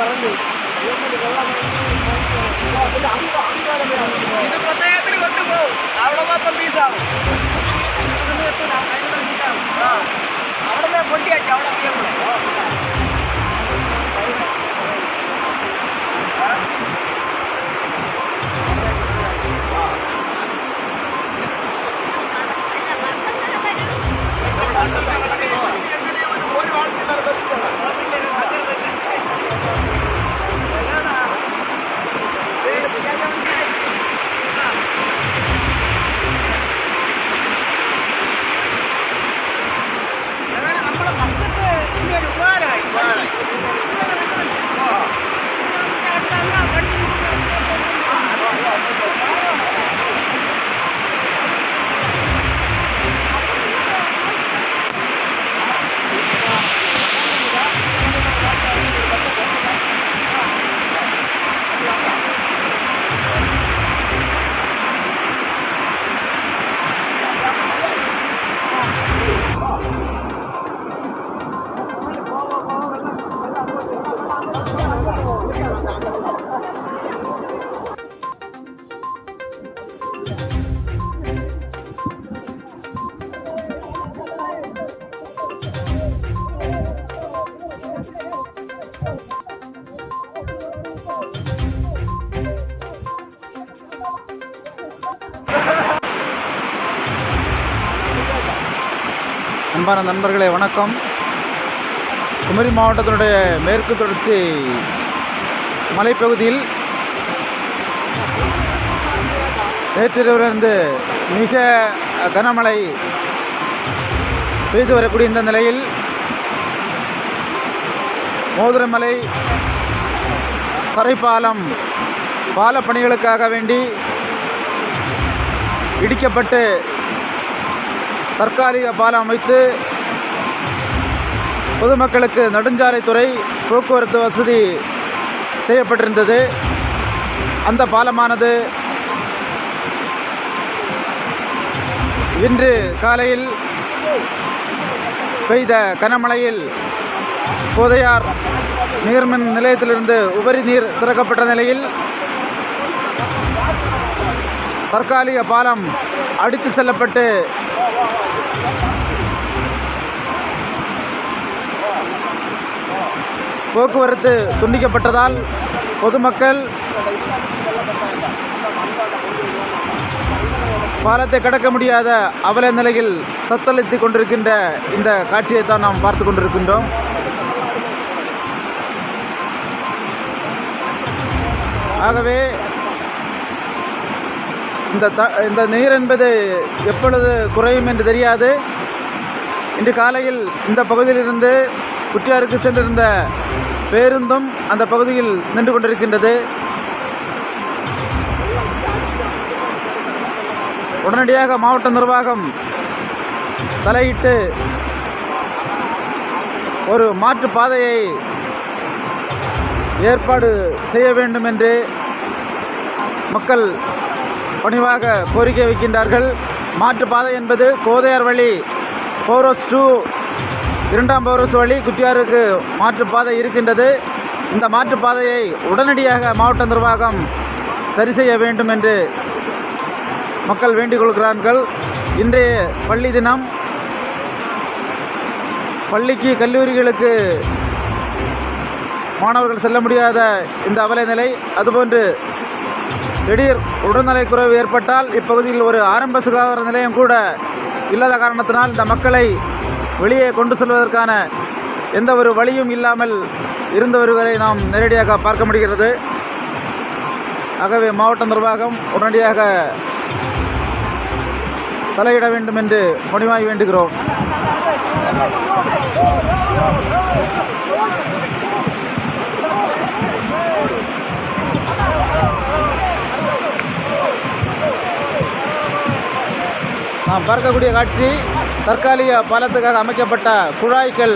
പറഞ്ഞു ഇത് പ്രത്യേകത്തിന് കൊണ്ടുപോകും അവിടെ മാത്രം പീസാവും നമ്മുടെ அன்பான நண்பர்களே வணக்கம். குமரி மாவட்டத்தினுடைய மேற்கு தொடர்ச்சி மலைப்பகுதியில் நேற்றிரவிலிருந்து மிக கனமழை பெய்து வரக்கூடிய இந்த நிலையில் மோதிரமலை தரைப்பாலம் பால பணிகளுக்காக வேண்டி இடிக்கப்பட்டு தற்காலிக பாலம் அமைத்து பொதுமக்களுக்கு நெடுஞ்சாலைத்துறை போக்குவரத்து வசதி செய்யப்பட்டிருந்தது. அந்த பாலமானது இன்று காலையில் பெய்த கனமழையில் போதையார் நீர்மின் நிலையத்திலிருந்து உபரி நீர் திறக்கப்பட்ட நிலையில் தற்காலிக பாலம் அடித்து செல்லப்பட்டு போக்குவரத்து துண்டிக்கப்பட்டதால் பொதுமக்கள் பாலத்தை கடக்க முடியாத அவல நிலையில் தத்தளித்து கொண்டிருக்கின்ற இந்த காட்சியை தான் நாம் பார்த்து கொண்டிருக்கின்றோம். ஆகவே இந்த த இந்த நீர் என்பது எப்பொழுது குறையும் என்று தெரியாது. இன்று காலையில் இந்த பகுதியிலிருந்து குற்றியாருக்கு சென்றிருந்த பேருந்தும் அந்த பகுதியில் நின்று கொண்டிருக்கின்றது. உடனடியாக மாவட்ட நிர்வாகம் தலையிட்டு ஒரு மாற்று பாதையை ஏற்பாடு செய்ய வேண்டும் என்று மக்கள் பணிவாக கோரிக்கை வைக்கின்றார்கள். மாற்றுப்பாதை என்பது கோதையார் வழி போரோஸ் டூ இரண்டாம் போரோஸ் வழி குட்டியாருக்கு மாற்றுப்பாதை இருக்கின்றது. இந்த மாற்றுப்பாதையை உடனடியாக மாவட்ட நிர்வாகம் சரி செய்ய வேண்டும் என்று மக்கள் வேண்டிக் கொள்கிறார்கள். இன்றைய பள்ளி தினம் பள்ளிக்கு கல்லூரிகளுக்கு மாணவர்கள் செல்ல முடியாத இந்த அவல நிலை. அதுபோன்று திடீர் உடல்நலைக்குறைவு ஏற்பட்டால் இப்பகுதியில் ஒரு ஆரம்ப சுகாதார நிலையம் கூட இல்லாத காரணத்தினால் இந்த மக்களை வெளியே கொண்டு செல்வதற்கான எந்த ஒரு வழியும் இல்லாமல் இருந்து வருவதை நாம் நேரடியாக பார்க்க முடிகிறது. ஆகவே மாவட்ட நிர்வாகம் உடனடியாக தலையிட வேண்டும் என்று பணிவாய் வேண்டுகிறோம். நாம் பார்க்கக்கூடிய காட்சி தற்காலிக பாலத்துக்காக அமைக்கப்பட்ட குழாய்கள்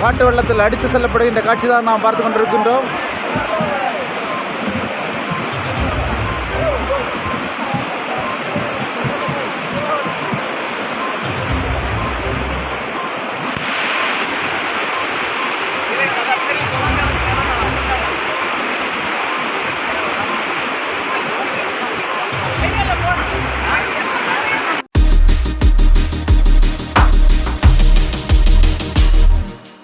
காட்டு வெள்ளத்தில் அடித்து செல்லப்படுகின்ற காட்சி தான் நாம் பார்த்து கொண்டிருக்கின்றோம்.